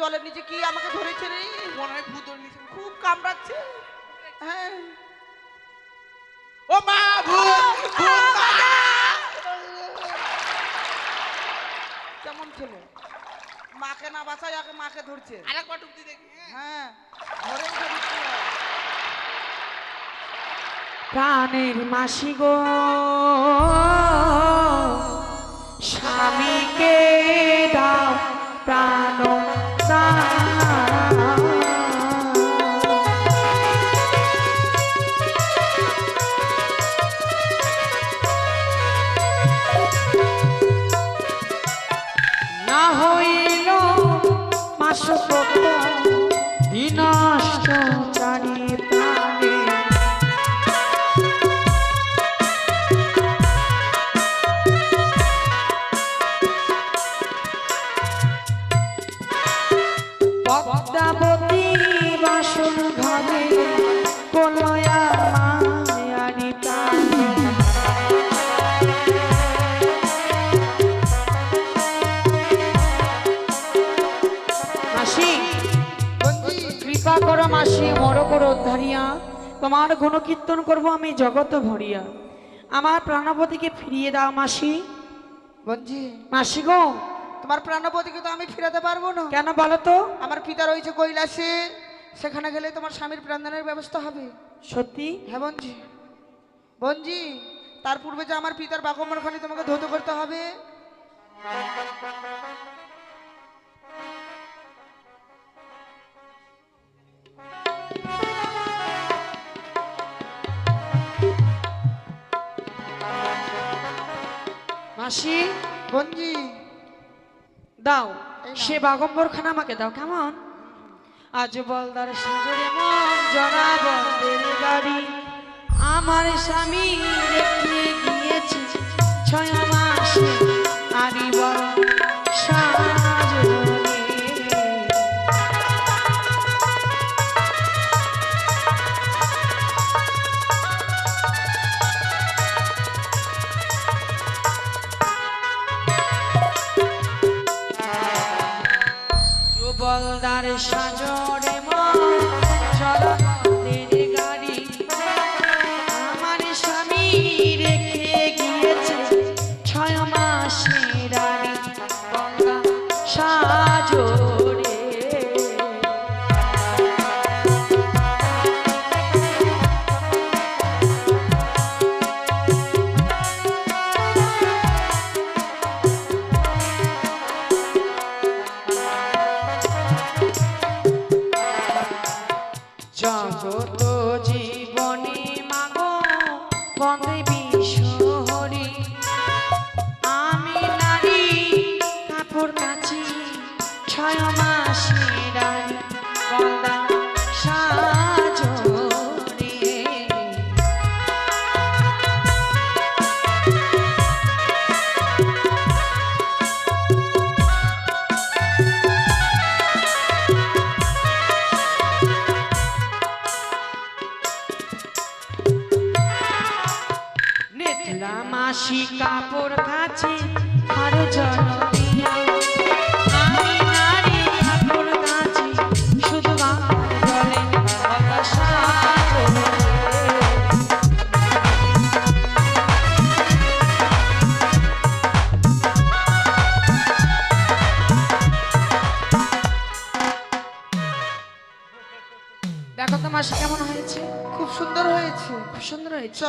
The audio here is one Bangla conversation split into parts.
জলের নিচে কি আমাকে ধরেছে রে? মনে হয়। খুব কামড়াচ্ছে। হ্যাঁ। ও মা ভূত কেমন ছেলে? মাকে না বাঁচাই আগে মাকে ধরছে। আরেকবার ডুবতে দেখি হ্যাঁ। হ্যাঁ। ধরে প্রাণের মাসি গো স্বামীকে দাও প্রাণ। না হইল মাস বিনষ্ট মাসি মর করো উদ্ধারিয়া। তোমার গুণকীর্তন করব আমি জগত ভরিয়া। আমার প্রাণপতিকে ফিরিয়ে দাও মাসি। বঞ্জি। মাসি গো। তোমার প্রাণপতিকে তো আমি ফিরাতে পারব না। কেন বলো তো? আমার পিতা রয়েছে কৈলাসে। সেখানে গেলে তোমার স্বামীর প্রাণদানের ব্যবস্থা হবে। সত্যি? হ্যাঁ বঞ্জি। বঞ্জি তার পূর্বে যে আমার পিতার বাকম্বরখানি তোমাকে ধৌত করতে হবে। মাসি। বঞ্জি দাও সে বাগম্বর খান বাগম্বরখানা আমাকে দাও কেমন? আজ বলদার সাজরে মন জরা বন্দের আমার স্বামী সাজো আমি নারী কাপড় কাচি ছয় মাসে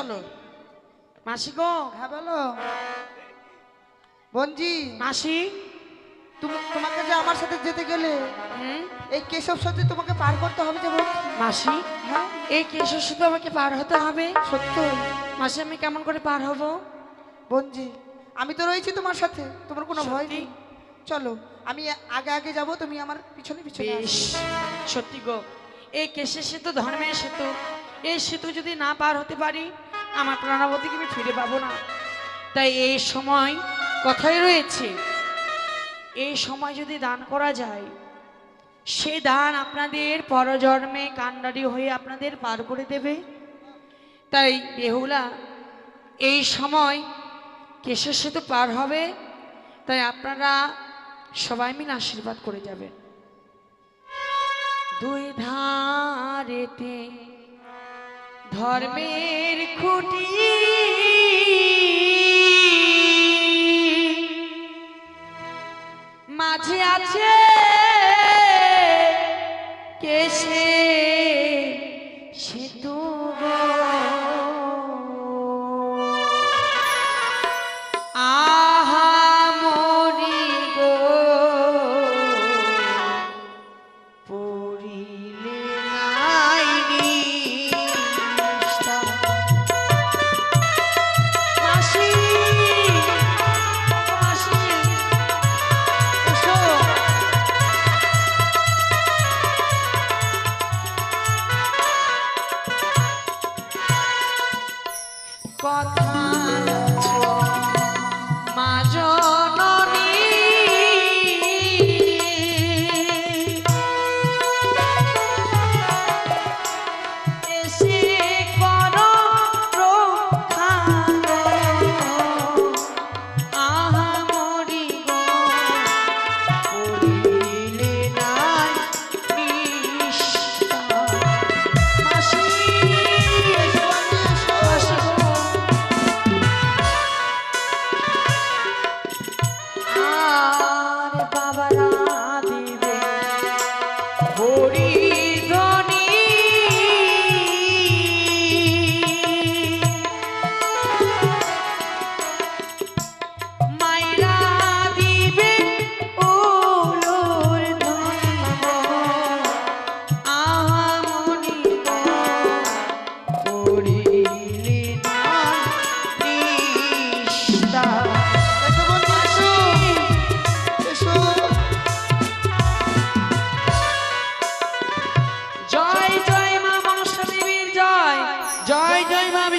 চলো। মাসি গো। হ্যাঁ বলো। বঞ্জি মাসি। তুমি তোমাকে যে আমার সাথে যেতে গেলে এই কেশব সাথে তোমাকে পার করতে হবে যে মাসি হ্যাঁ। এই কেশর শুধু আমাকে পার হতে হবে। সত্য। মাসি আমি কেমন করে পার হব? বঞ্জি আমি তো রয়েছি তোমার সাথে তোমার কোনো ভয় নেই। চলো আমি আগে আগে যাব তুমি আমার পিছনে পিছনে সত্যি গো। এই কেশের সেতু ধর্মের সেতু। এই সেতু যদি না পার হতে পারি আমার প্রাণবতীকে আমি ফিরে পাবো না। তাই এই সময় কথাই রয়েছে, এই সময় যদি দান করা যায়, সে দান আপনাদের পরজন্মে কান্ডারি হয়ে আপনাদের পার করে দেবে। তাই বেহুলা, এই সময় কেশের সেতু পার হবে, তাই আপনারা সবাই মিলে আশীর্বাদ করে যাবেন। দুই ধারেতে ধর্মের খুঁটি। মাঝে আছে কেসে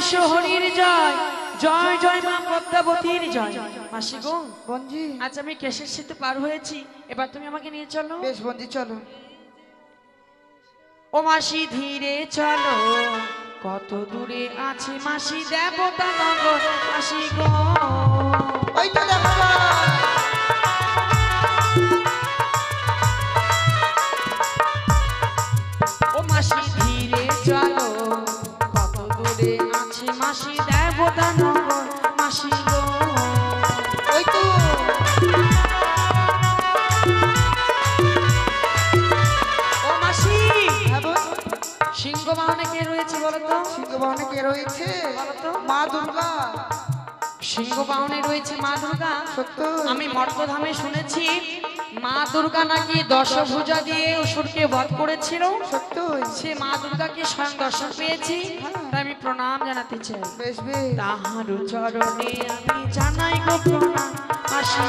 মা জয়। জয় জয় মা পদ্মাবতীর জয়। মাসি গো। বঞ্জি আজ আমি কেশের সাথে পার হয়েছি। এবার তুমি আমাকে নিয়ে চলো। বেশ বঞ্জি চলো। ও মাসি ধীরে চলো। কত দূরে আছে মাসি দেবতা নগর। মাসি গো। ওই তো কে রয়েছে বলো তো সিংহ বাহনে কে রয়েছে? মা দুর্গা। সিংহ বাহনে রয়েছে মা দুর্গা। সত্য আমি মর্তধামে শুনেছি মা দুর্গা নাকি দশভুজা দিয়ে অসুরকে বধ করেছিল। সত্যই। সে মা দুর্গাকে স্বয়ং দর্শন পেয়েছি। তাই আমি প্রণাম জানাতে চাই। তাহার চরণে আমি জানাই গো প্রণাম আসি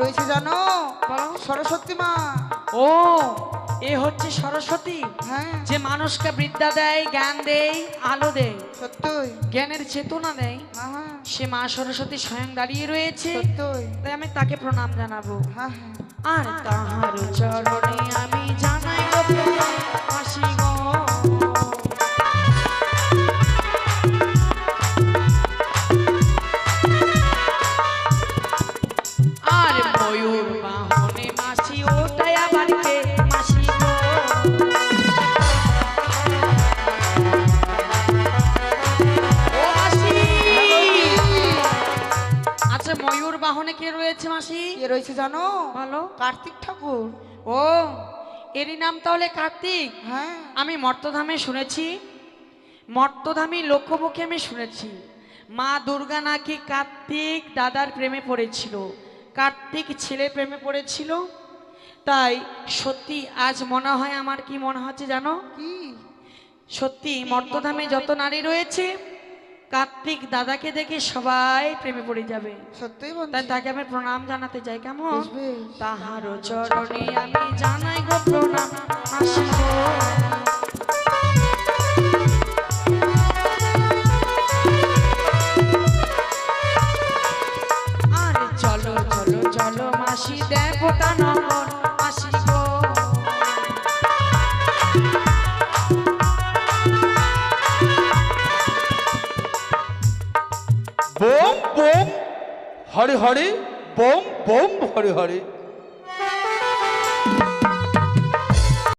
রয়েছে জানো? সরস্বতী মা। ও এ হচ্ছে সরস্বতী হ্যাঁ। যে মানুষকে বিদ্যা দেয় জ্ঞান দেয় আলো দেয় সত্যই। জ্ঞানের চেতনা দেয়। হ্যাঁ হ্যাঁ। সে মা সরস্বতী স্বয়ং দাঁড়িয়ে রয়েছে। সত্যই। তাই আমি তাকে প্রণাম জানাব। হ্যাঁ আর তাহার চরণে আমি জানাই। ময়ূর বাহনে মাসি ওটাই আবার কে মাসি আচ্ছা ময়ূর বাহনে কে রয়েছে মাসি? কে রয়েছে জানো? বলো। কার্তিক ঠাকুর। ও এরই নাম তাহলে কার্তিক? হ্যাঁ। আমি মর্তধামে শুনেছি। মর্তধামী লোকমুখে আমি শুনেছি। মা দুর্গা নাকি কার্তিক দাদার প্রেমে পড়েছিল। কার্তিক ছেলে প্রেমে পড়েছিল। তাই সত্যি আজ মনে হয় আমার কি মনে হচ্ছে জানো? কি? সত্যি মর্তধামে যত নারী রয়েছে কার্তিক দাদাকে দেখে সবাই প্রেমে পড়ে যাবে। সত্যিই তাই তাকে আমি প্রণাম জানাতে চাই কেমন। তাহার চরণে আমি জানাই গো প্রণাম মাসি দেবতা নগর আসি বোম বোম হরে হরে বোম বোম হরে হরে।